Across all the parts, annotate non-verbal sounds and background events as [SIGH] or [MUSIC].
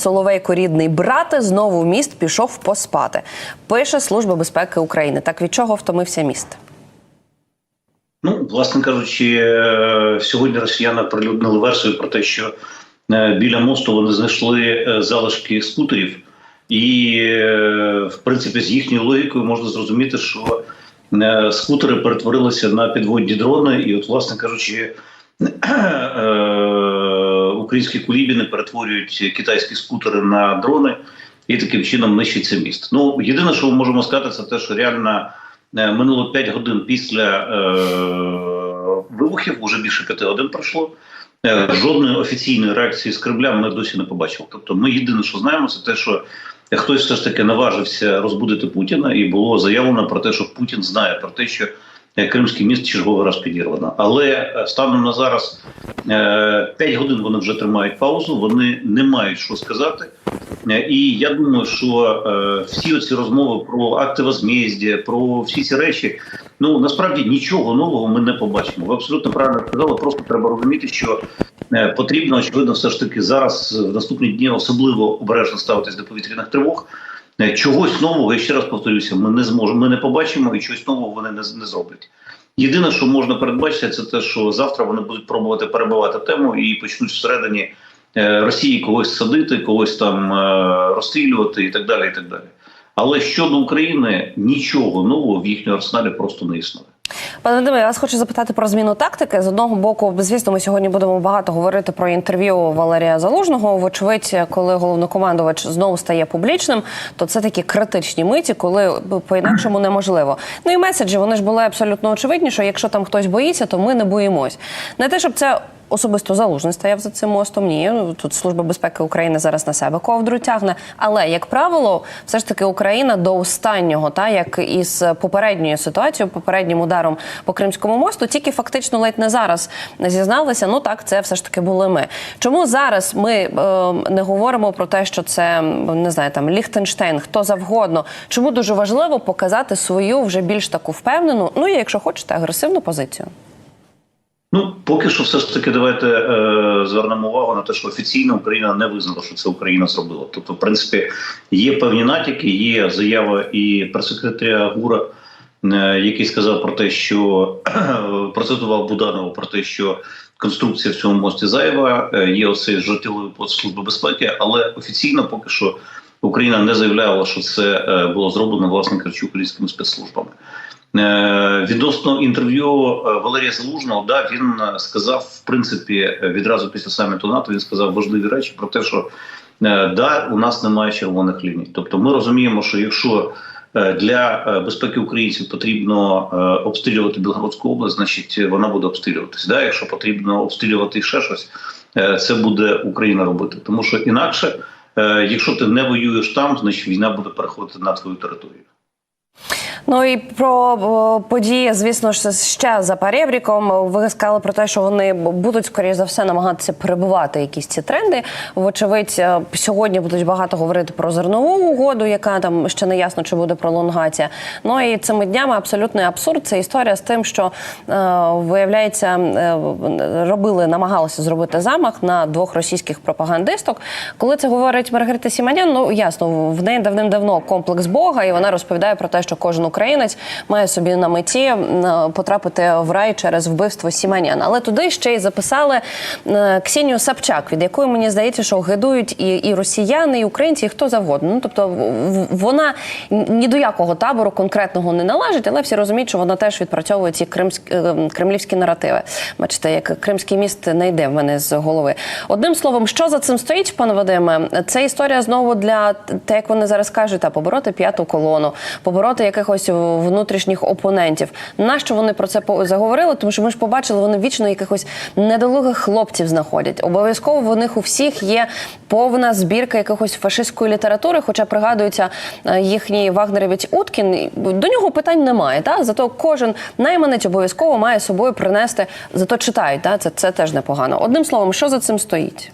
Соловейко рідний брате знову в міст пішов поспати. Пише Служба безпеки України. Так від чого втомився міст? Ну, власне кажучи, е, сьогодні росіяни прилюднили версію про те, що е, біля мосту вони знайшли е, залишки скутерів, і в принципі з їхньою логікою можна зрозуміти, що скутери перетворилися на підводні дрони, і, от, власне кажучи, [CLEARS THROAT] українські кулібіни перетворюють китайські скутери на дрони і таким чином нищиться міст. Ну єдине, що ми можемо сказати, це те, що реально. Е, Минуло 5 годин після е, вибухів, уже більше 5 годин пройшло. Е, жодної офіційної реакції з Кремля ми досі не побачили. Тобто, ми єдине, що знаємо, це те, що хтось все ж таки наважився розбудити Путіна, і було заявлено про те, що Путін знає про те, що е, Кримський міст черговий раз підірвано. Але е, станом на зараз е, 5 годин вони вже тримають паузу, вони не мають що сказати. Е, І я думаю, що е, всі оці розмови про акти возмездя, про всі ці речі, ну насправді нічого нового ми не побачимо. Ви абсолютно правильно сказали. Просто треба розуміти, що е, потрібно очевидно, все ж таки зараз в наступні дні особливо обережно ставитись до повітряних тривог. Е, Чогось нового, я ще раз повторюся, ми не зможемо, ми не побачимо і чогось нового вони не, не зроблять. Єдине, що можна передбачити, це те, що завтра вони будуть пробувати перебивати тему і почнуть всередині е, Росії когось садити, когось там е, розстрілювати і так далі. і так далі. Але щодо України нічого нового в їхньому арсеналі просто не існує. Пане Вадиме, я вас хочу запитати про зміну тактики. З одного боку, звісно, ми сьогодні будемо багато говорити про інтерв'ю Валерія Залужного. Вочевидь, коли головнокомандувач знову стає публічним, то це такі критичні миті, коли по-інакшому неможливо. Ну і меседжі вони ж були абсолютно очевидні, що якщо там хтось боїться, то ми не боїмось. Не те, щоб це. Особисто залужний стояв за цим мостом. Ні, ну, тут служба безпеки України зараз на себе ковдру тягне. Але як правило, все ж таки Україна до останнього, та як із попередньою ситуацією, попереднім ударом по Кримському мосту, тільки фактично ледь не зараз зізналися. Ну так, це все ж таки були ми. Чому зараз ми е, не говоримо про те, що це не знаю, там Ліхтенштейн, хто завгодно? Чому дуже важливо показати свою вже більш таку впевнену, ну і якщо хочете, агресивну позицію? Ну, поки що, все ж таки, давайте е, звернемо увагу на те, що офіційно Україна не визнала, що це Україна зробила. Тобто, в принципі, є певні натяки, є заява і прес-секретаря ГУРа, е, який сказав про те, що [CLEARS THROAT] процитував Буданова про те, що конструкція в цьому мості зайва, е, є оцей жартівливий Служби безпеки, але офіційно поки що Україна не заявляла, що це е, було зроблено власне кажучи, українськими спецслужбами. Е, Відносно інтерв'ю е, Валерія Залужного, да, він е, сказав, в принципі, відразу після саміту НАТО він сказав важливі речі про те, що да, у нас немає червоних ліній. Тобто, ми розуміємо, що якщо для безпеки українців потрібно обстрілювати Білгородську область, значить вона буде обстрілюватись. Да? Якщо потрібно обстрілювати ще щось, це буде Україна робити. Тому що інакше, якщо ти не воюєш там, значить війна буде переходити на твою територію. Ну і про події, звісно ж, ще за перебріком. Ви сказали про те, що вони будуть скоріш за все намагатися перебувати якісь ці тренди. Вочевидь, е, сьогодні будуть багато говорити про зернову угоду, яка там ще не ясно, чи буде пролонгація. Ну і цими днями абсолютний абсурд. Це історія з тим, що е, виявляється, е, робили, намагалися зробити замах на двох російських пропагандисток. Коли це говорить Маргарита Сіманян, ну ясно, в неї давним-давно комплекс Бога, і вона розповідає про те, що кожен українець має собі на меті е, потрапити в рай через вбивство Сіманян. Але туди ще й записали е, Ксенію Сапчак, від якої мені здається, що гидують і, і росіяни, і українці, і хто завгодно. Ну тобто вона ні до якого табору конкретного не належить, але всі розуміють, що вона теж відпрацьовує ці кримські е, кремлівські наративи. Бачите, як кримський міст не йде в мене з голови. Одним словом, що за цим стоїть, пане Вадиме? Це історія знову для те, як вони зараз кажуть, а побороти п'яту колону, побороти якихось внутрішніх опонентів. Нащо вони про це заговорили? Тому що ми ж побачили, вони вічно якихось недолугих хлопців знаходять. Обов'язково в них у всіх є повна збірка якихось фашистської літератури, хоча пригадується е, їхній вагнерівець Уткін. До нього питань немає. Та зато кожен найманець обов'язково має собою принести, зато читають. Та це, це теж непогано. Одним словом, що за цим стоїть?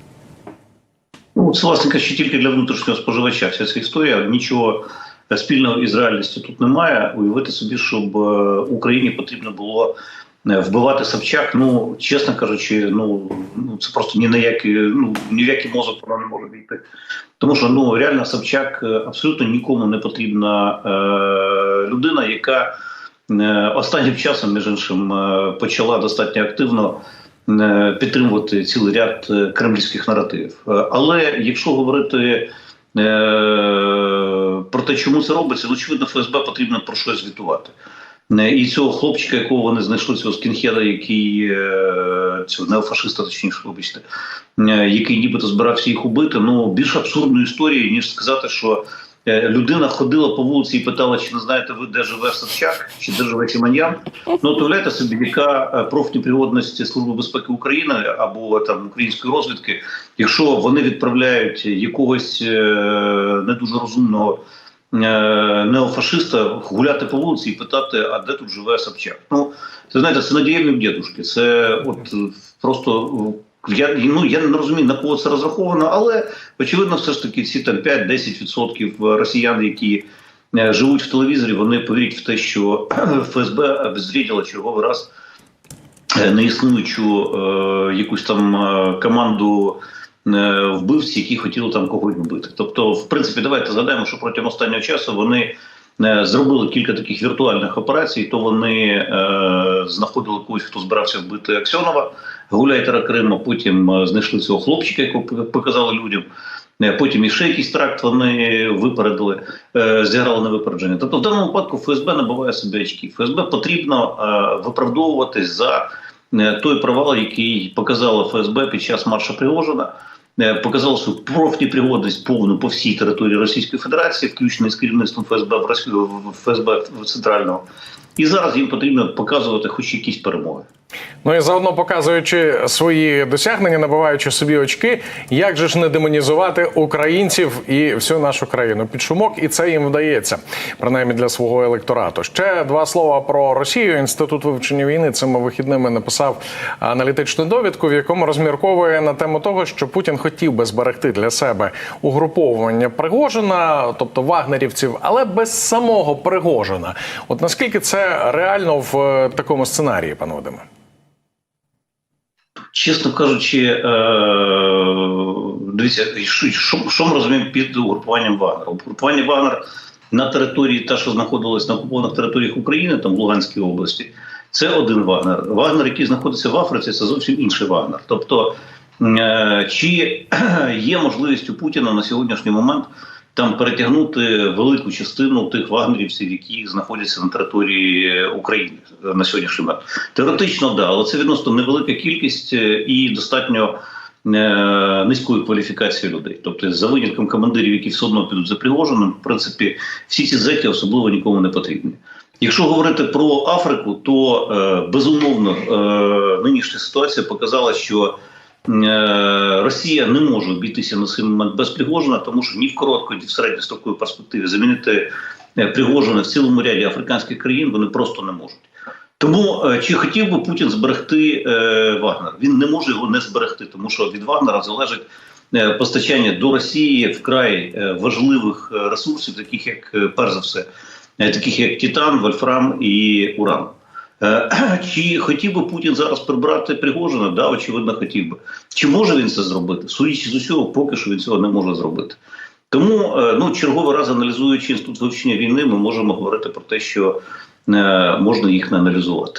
Ну, це власне кажучи, тільки для внутрішнього споживача вся ця історія. Нічого спільного із реальністю тут немає. Уявити собі, щоб е, Україні потрібно було е, вбивати Собчак, ну чесно кажучи, ну, ну це просто ні на який, ну ні в який мозок вона не може війти. Тому що ну реально Собчак е, абсолютно нікому не потрібна е, людина, яка е, останнім часом, між іншим, е, почала достатньо активно підтримувати цілий ряд кремлівських наративів. Але якщо говорити те, чому це робиться, ну, очевидно, ФСБ потрібно про щось звітувати. Е, І цього хлопчика, якого вони знайшли, цього скінхеда, який е, цього неофашиста, точніше, вибачте, е, який нібито збирався їх убити. Ну більш абсурдної історії, ніж сказати, що людина ходила по вулиці і питала, чи не знаєте ви, де живе Собчак, чи де живе Чиманьян. Ну, уявляєте собі, яка профнепригодність Служби безпеки України або там української розвідки, якщо вони відправляють якогось не дуже розумного неофашиста гуляти по вулиці і питати, а де тут живе Собчак. Ну, це знаєте, це надієвні дідушки. Це от е, просто е, я, ну, я не розумію, на кого це розраховано, але очевидно, все ж таки ці там 5-10% росіян, які е, живуть в телевізорі, вони повірять в те, що [CLEARS THROAT] ФСБ обезвредила черговий раз е, неіснуючу е, якусь там е, команду е, вбивців, які хотіли там когось вбити. Тобто, в принципі, давайте згадаємо, що протягом останнього часу вони е, зробили кілька таких віртуальних операцій. То вони е, знаходили когось, хто збирався вбити Аксьонова, гуляйтера Криму. Потім е, знайшли цього хлопчика, якого показали людям. Потім іще якийсь тракт вони випередили, зіграли на випередження. Тобто, в даному випадку ФСБ набуває собі очки. ФСБ потрібно виправдовуватись за той провал, який показала ФСБ під час марша Пригожина. Е, Показала свою профнепригодність повну по всій території Російської Федерації, включно з керівництвом ФСБ в Росію в ФСБ центрального. І зараз їм потрібно показувати хоч якісь перемоги. Ну і заодно показуючи свої досягнення, набиваючи собі очки, як же ж не демонізувати українців і всю нашу країну під шумок, і це їм вдається, принаймні для свого електорату. Ще два слова про Росію. Інститут вивчення війни цими вихідними написав аналітичну довідку, в якому розмірковує на тему того, що Путін хотів би зберегти для себе угруповування Пригожина, тобто вагнерівців, але без самого Пригожина. От наскільки це реально в е, такому сценарії, пане Вадиме? Чесно кажучи, е, дивіться, що, що, ми розуміємо під угрупуванням Вагнера? Угрупування Вагнер на території, та, що знаходилась на окупованих територіях України, там в Луганській області, це один Вагнер. Вагнер, який знаходиться в Африці, це зовсім інший Вагнер. Тобто, е, чи [CLEARS THROAT] є можливість у Путіна на сьогоднішній момент там перетягнути велику частину тих вагнерівців, які знаходяться на території України на сьогоднішній момент. Теоретично, да, але це відносно невелика кількість е, і достатньо е, низької кваліфікації людей. Тобто, за винятком командирів, які все одно підуть за Пригожиним, в принципі, всі ці зеки особливо нікому не потрібні. Якщо говорити про Африку, то е, безумовно е, нинішня ситуація показала, що е, Росія не може обійтися на цей момент без Пригожина, тому що ні в короткої, ні в середньостроковій перспективі замінити е, Пригожина в цілому ряді африканських країн вони просто не можуть. Тому е, чи хотів би Путін зберегти е, Вагнер? Він не може його не зберегти, тому що від Вагнера залежить е, постачання до Росії вкрай е, важливих е, ресурсів, таких як е, перш за все, е, таких як Титан, Вольфрам і Уран. Е, [CLEARS THROAT] Чи хотів би Путін зараз прибрати Пригожина? Да, очевидно, хотів би. Чи може він це зробити? Судячи з усього, поки що він цього не може зробити. Тому е, ну, черговий раз аналізуючи інститут вивчення війни, ми можемо говорити про те, що е, можна їх не аналізувати.